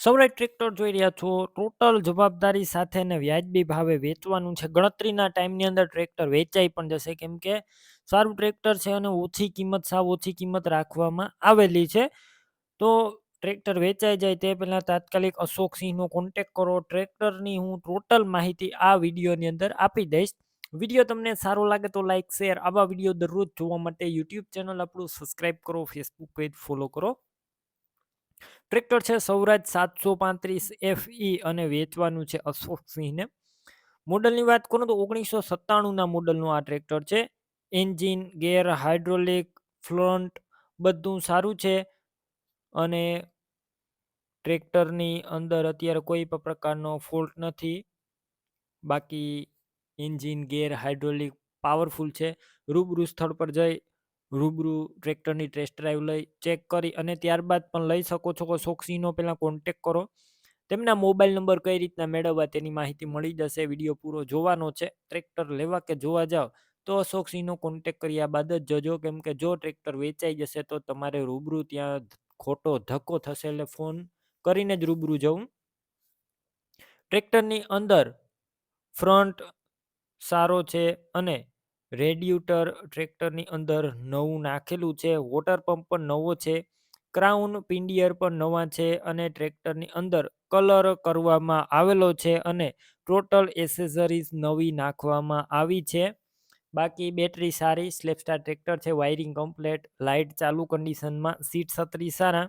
Saurashtra tractor જોઈ રહ્યા છો. ટોટલ જવાબદારી સાથે ને વ્યાજબી ભાવે વેચવાનું છે. ગણતરીના ટાઈમની અંદર ટ્રેક્ટર વેચાઈ પણ જશે. કેમ કે સારું ટ્રેક્ટર છે અને ઓછી કિંમત, સાવ ઓછી કિંમત રાખવામાં આવેલી છે. તો ટ્રેક્ટર વેચાઈ જાય તે પહેલાં તાત્કાલિક અશોક સિંહનો કોન્ટેક કરો. ટ્રેક્ટરની હું ટોટલ માહિતી આ વિડીયોની અંદર આપી દઈશ. વીડિયો તમને સારો લાગે તો લાઇક શેર આવા વીડિયો દરરોજ જોવા માટે યુટ્યુબ ચેનલ આપણું સબસ્ક્રાઈબ કરો ફેસબુક પેજ ફોલો કરો. ટ્રેક્ટર છે સૌરાજ સાતસો પાંત્રીસ એફ ઈ અને વેચવાનું છે અશોક સિંહને. મોડલની વાત કરું તો ઓગણીસો સત્તાણુંના મોડલનું આ ટ્રેક્ટર છે. એન્જિન, ગેર, હાઇડ્રોલિક ફ્રન્ટ બધું સારું છે. અને ટ્રેક્ટરની અંદર અત્યારે કોઈ પણ પ્રકારનો ફોલ્ટ નથી. બાકી એન્જિન, ગેર, હાઇડ્રોલિક, પાવરફુલ છે. રૂબરૂ સ્થળ પર જઈ રૂબરૂ ટ્રેક્ટરની ટેસ્ટ ડ્રાઈવ લઈ ચેક કરી અને ત્યારબાદ પણ લઈ શકો છો. સોક્સીનો પહેલાં કોન્ટેક કરો. તેમના મોબાઈલ નંબર કઈ રીતના મેળવવા તેની માહિતી મળી જશે. વીડિયો પૂરો જોવાનો છે. ટ્રેક્ટર લેવા કે જોવા જાઓ તો અશોક સિંહનો કોન્ટેક કર્યા બાદ જ જજો. કેમ કે જો ટ્રેક્ટર વેચાઈ જશે તો તમારે રૂબરૂ ત્યાં ખોટો ધક્કો થશે એટલે ફોન કરીને જ રૂબરૂ જવું. ટ્રેક્ટરની અંદર ફ્રન્ટ સારો છે અને રેડિયુટર ટ્રેક્ટરની અંદર નવું નાખેલું છે, વોટર પંપ પણ નવો છે, ક્રાઉન પિંડિયર પણ નવા છે અને ટ્રેક્ટરની અંદર કલર કરવામાં આવેલો છે અને ટોટલ એસેસરીઝ નવી નાખવામાં આવી છે. બાકી બેટરી સારી, સ્લેપસ્ટાર ટ્રેક્ટર છે, વાયરિંગ કમ્પ્લેટ, લાઇટ ચાલુ કન્ડિશનમાં, સીટ છત્રી સારા.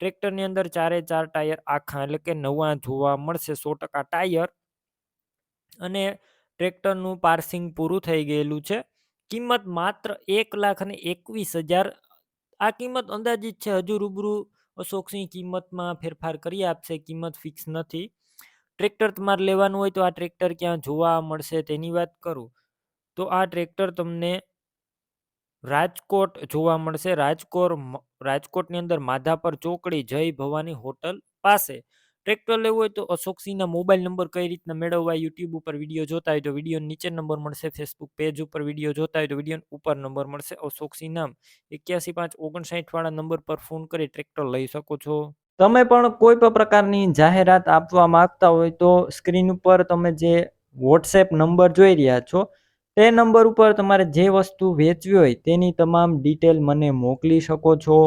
ટ્રેક્ટરની અંદર ચારે ચાર ટાયર આખા એટલે કે નવા જોવા મળશે સો ટકા ટાયર. અને ટ્રેક્ટરનું પાર્સિંગ પૂરું થઈ ગયેલું છે. કિંમત માત્ર એક લાખ અને એકવીસ હજાર, આ કિંમત અંદાજિત છે, હજુ રૂબરૂ અશોકસિંહ કિંમતમાં ફેરફાર કરી આપશે, કિંમત ફિક્સ નથી. ટ્રેક્ટર તમારે લેવાનું હોય તો આ ટ્રેક્ટર ક્યાં જોવા મળશે તેની વાત કરું. તો આ ટ્રેક્ટર તમને રાજકોટ જોવા મળશે. રાજકોટ રાજકોટની અંદર માધાપર ચોકડી જય ભવાની હોટલ પાસે. ટ્રેક્ટર લેવું હોય તો અશોકસિંહના મોબાઈલ નંબર કઈ રીતના મેળવવા યુટ્યુબ ઉપર વીડિયો જોતા હોય તો વીડિયો નીચે નંબર મળશે ફેસબુક પેજ ઉપર વીડિયો જોતા હોય તો વીડિયો ઉપર નંબર મળશે. અશોકસિંહ નામ એક્યાસી પાંચ ઓગણસાઠ વાળા નંબર પર ફોન કરી ટ્રેક્ટર લઈ શકો છો. તમે પણ કોઈ પણ પ્રકારની જાહેરાત આપવા માંગતા હોય તો સ્ક્રીન ઉપર તમે જે વોટ્સએપ નંબર જોઈ રહ્યા છો, તે નંબર ઉપર તમારે જે વસ્તુ વેચવી હોય તેની તમામ ડિટેલ મને મોકલી શકો છો.